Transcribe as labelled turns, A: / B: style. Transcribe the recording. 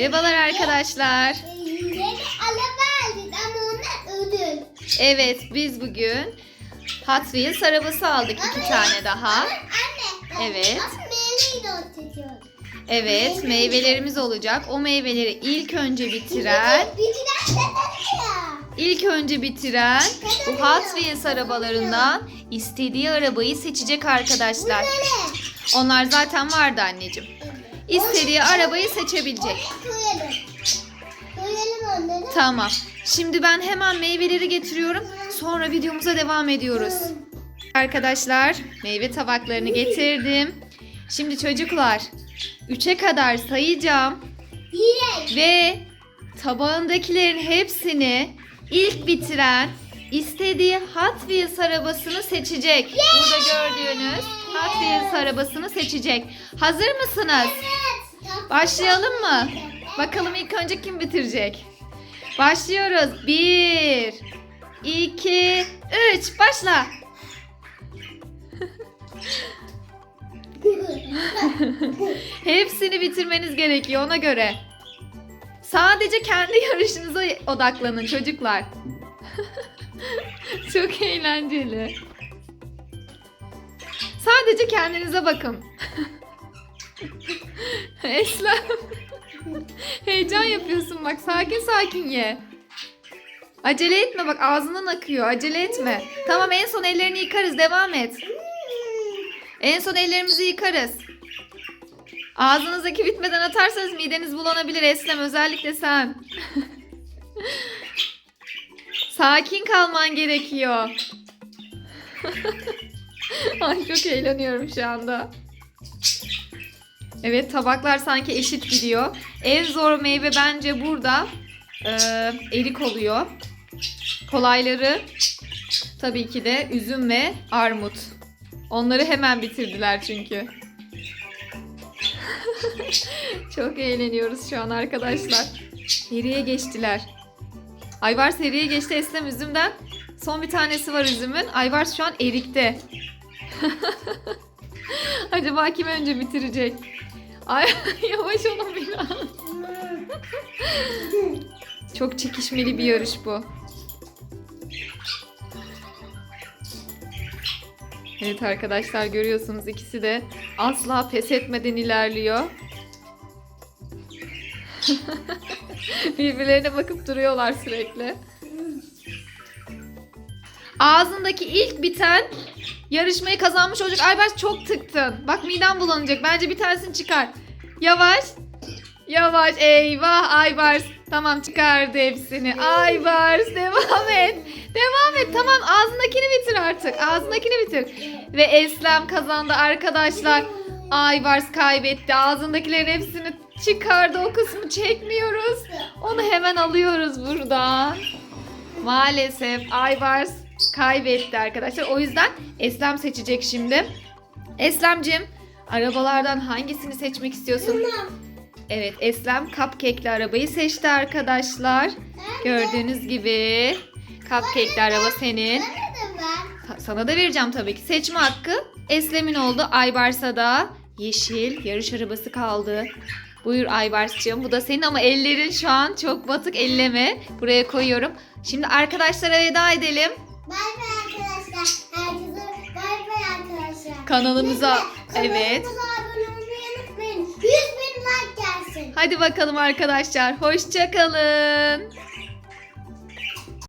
A: Merhabalar arkadaşlar.
B: Yeni araba aldık ama onlar ödül.
A: Evet biz bugün Hot Wheels arabası aldık iki tane daha.
B: Ama anne.
A: Evet. Evet meyvelerimiz olacak. O meyveleri ilk önce bitiren, ilk önce bitiren bu Hot Wheels arabalarından istediği arabayı seçecek arkadaşlar. Onlar zaten vardı anneciğim. İstediği arabayı seçebilecek.
B: Koyalım. Koyalım onları.
A: Tamam. Şimdi ben hemen meyveleri getiriyorum. Sonra videomuza devam ediyoruz. Arkadaşlar meyve tabaklarını getirdim. Şimdi çocuklar 3'e kadar sayacağım ve tabağındakilerin hepsini ilk bitiren istediği Hot Wheels arabasını seçecek. Burada gördüğünüz Hot Wheels arabasını seçecek. Hazır mısınız? Başlayalım mı? Bakalım ilk önce kim bitirecek? Başlıyoruz. 1 2 3 başla. Hepsini bitirmeniz gerekiyor ona göre. Sadece kendi yarışınıza odaklanın çocuklar. Çok eğlenceli. Sadece kendinize bakın. Eslem. Heyecan yapıyorsun bak sakin sakin ye. Acele etme bak ağzından akıyor acele etme. Tamam en son ellerini yıkarız devam et. En son ellerimizi yıkarız. Ağzınızdaki bitmeden atarsanız mideniz bulanabilir Eslem özellikle sen. Sakin kalman gerekiyor. Ay çok eğleniyorum şu anda. Evet tabaklar sanki eşit gidiyor. En zor meyve bence burada e, erik oluyor. Kolayları tabii ki de üzüm ve armut. Onları hemen bitirdiler çünkü. Çok eğleniyoruz şu an arkadaşlar. Seriye geçtiler. Ayvar seriye geçti Eslem üzümden. Son bir tanesi var üzümün. Ayvar şu an erikte. Acaba kim önce bitirecek? Ay yavaş olun biraz. Çok çekişmeli bir yarış bu. Evet arkadaşlar görüyorsunuz ikisi de asla pes etmeden ilerliyor. Birbirlerine bakıp duruyorlar sürekli. Ağzındaki ilk biten yarışmayı kazanmış olacak. Aybars çok tıktın. Bak midem bulanacak. Bence bir tanesini çıkar. Yavaş. Yavaş. Eyvah Aybars. Tamam çıkardı hepsini. Aybars devam et. Devam et. Tamam ağzındakini bitir artık. Ağzındakini bitir. Ve Eslem kazandı arkadaşlar. Aybars kaybetti. Ağzındakilerin hepsini çıkardı. O kısmı çekmiyoruz. Onu hemen alıyoruz buradan. Maalesef Aybars kaybetti arkadaşlar. O yüzden Eslem seçecek şimdi. Eslemcim arabalardan hangisini seçmek istiyorsun? Evet Eslem cupcake'li arabayı seçti arkadaşlar. Gördüğünüz gibi cupcake'li araba senin. Sana da vereceğim tabii ki. Seçme hakkı Eslem'in oldu. Aybars'a da yeşil yarış arabası kaldı. Buyur Aybars'cığım. Bu da senin ama ellerin şu an çok batık. Elleme. Buraya koyuyorum. Şimdi arkadaşlara veda edelim.
B: Bay bay arkadaşlar. Herkese bay bay arkadaşlar.
A: Kanalımıza evet.
B: Kanalımıza abone olmayı unutmayın. 100 bin like gelsin.
A: Hadi bakalım arkadaşlar. Hoşça kalın.